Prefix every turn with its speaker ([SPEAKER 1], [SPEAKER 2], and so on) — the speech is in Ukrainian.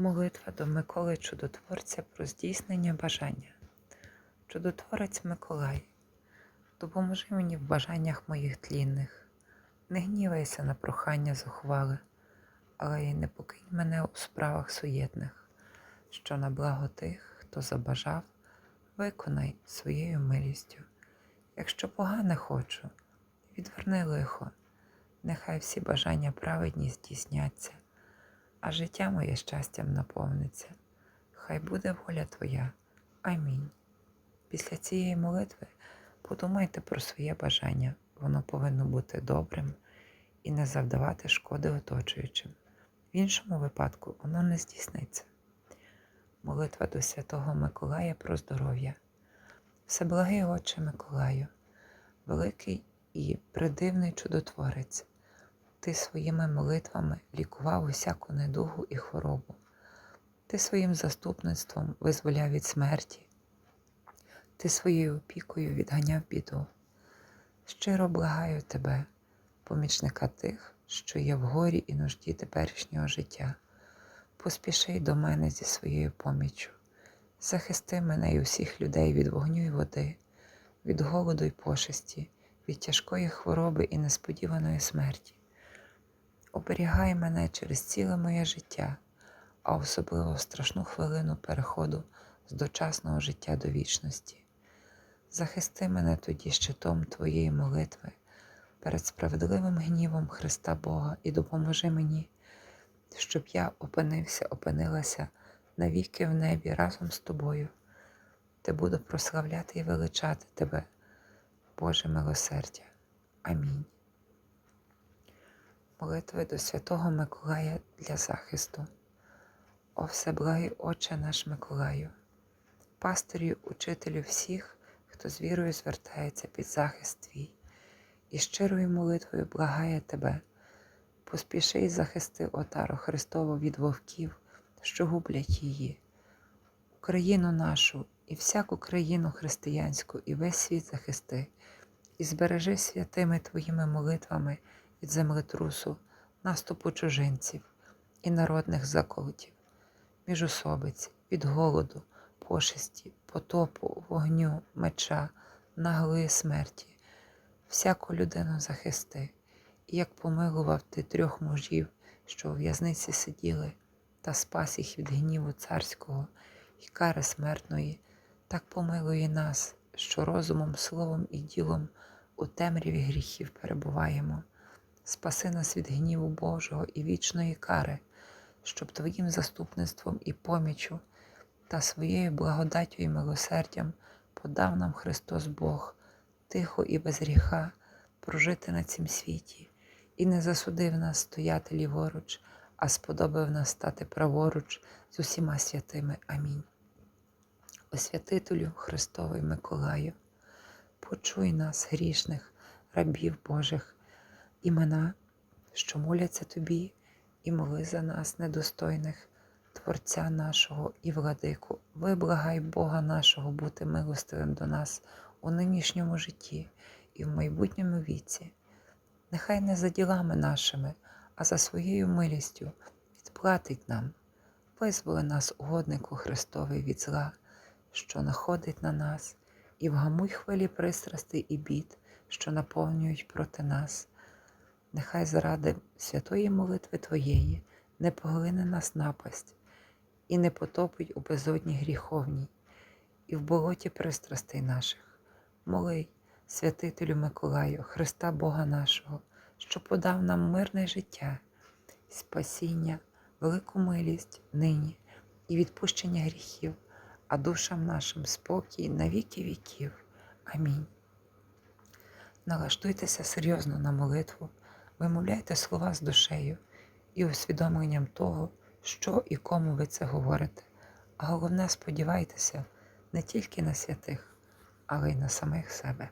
[SPEAKER 1] Молитва до Миколи Чудотворця про здійснення бажання. Чудотворець Миколай, допоможи мені в бажаннях моїх тлінних, не гнівайся на прохання зухвали, але й не покинь мене у справах суєтних, що на благо тих, хто забажав, виконай своєю милістю. Якщо погане хочу, відверни лихо, нехай всі бажання праведні здійсняться а життя моє щастям наповниться. Хай буде воля Твоя. Амінь. Після цієї молитви подумайте про своє бажання. Воно повинно бути добрим і не завдавати шкоди оточуючим. В іншому випадку воно не здійсниться. Молитва до Святого Миколая про здоров'я. Всеблагий Отче Миколаю, великий і придивний чудотворець. Ти своїми молитвами лікував усяку недугу і хворобу. Ти своїм заступництвом визволяв від смерті, ти своєю опікою відганяв біду. Щиро благаю тебе, помічника тих, що є в горі і нужді теперішнього життя. Поспіши до мене зі своєю поміччю. Захисти мене і усіх людей від вогню і води, від голоду й пошесті, від тяжкої хвороби і несподіваної смерті оберігай мене через ціле моє життя, а особливо в страшну хвилину переходу з дочасного життя до вічності. Захисти мене тоді щитом Твоєї молитви перед справедливим гнівом Христа Бога і допоможи мені, щоб я опинився, опинилася навіки в небі разом з тобою, де буду прославляти і величати Тебе, Боже милосердя. Амінь. Молитви до Святого Миколая для захисту. О всеблагий Отче наш Миколаю, пастирю, учителю всіх, хто з вірою звертається під захист твій, і щирою молитвою благає тебе, поспіши й захисти отару Христову від вовків, що гублять її, Україну нашу і всяку країну християнську, і весь світ захисти, і збережи святими Твоїми молитвами від землетрусу, наступу чужинців і народних заколотів, міжособиць, від голоду, пошесті, потопу, вогню, меча, наглої смерті, всяку людину захисти, і як помилував ти трьох мужів, що у в'язниці сиділи, та спас їх від гніву царського і кари смертної, так помилує нас, що розумом, словом і ділом у темряві гріхів перебуваємо спаси нас від гніву Божого і вічної кари, щоб Твоїм заступництвом і помічю та своєю благодаттю і милосердям подав нам Христос Бог, тихо і без гріха прожити на цім світі, і не засудив нас стояти ліворуч, а сподобав нас стати праворуч з усіма святими. Амінь. Освятителю Христовий Миколаю, почуй нас, грішних, рабів Божих імена, що моляться тобі, і моли за нас, недостойних, Творця нашого і владику, виблагай Бога нашого бути милостивим до нас у нинішньому житті і в майбутньому віці. Нехай не за ділами нашими, а за своєю милістю відплатить нам, визволи нас, угоднику Христовий від зла, що находить на нас, і вгамуй хвилі пристрасти і бід, що наповнюють проти нас. Нехай заради святої молитви Твоєї не поглине нас напасть і не потопить у безодні гріховній, і в болоті пристрастей наших. Молий, святителю Миколаю, Христа Бога нашого, що подав нам мирне життя, спасіння, велику милість нині і відпущення гріхів, а душам нашим спокій на віки віків. Амінь. Налаштуйтеся серйозно на молитву. Вимовляйте слова з душею і усвідомленням того, що і кому ви це говорите. А головне, сподівайтеся не тільки на святих, але й на самих себе.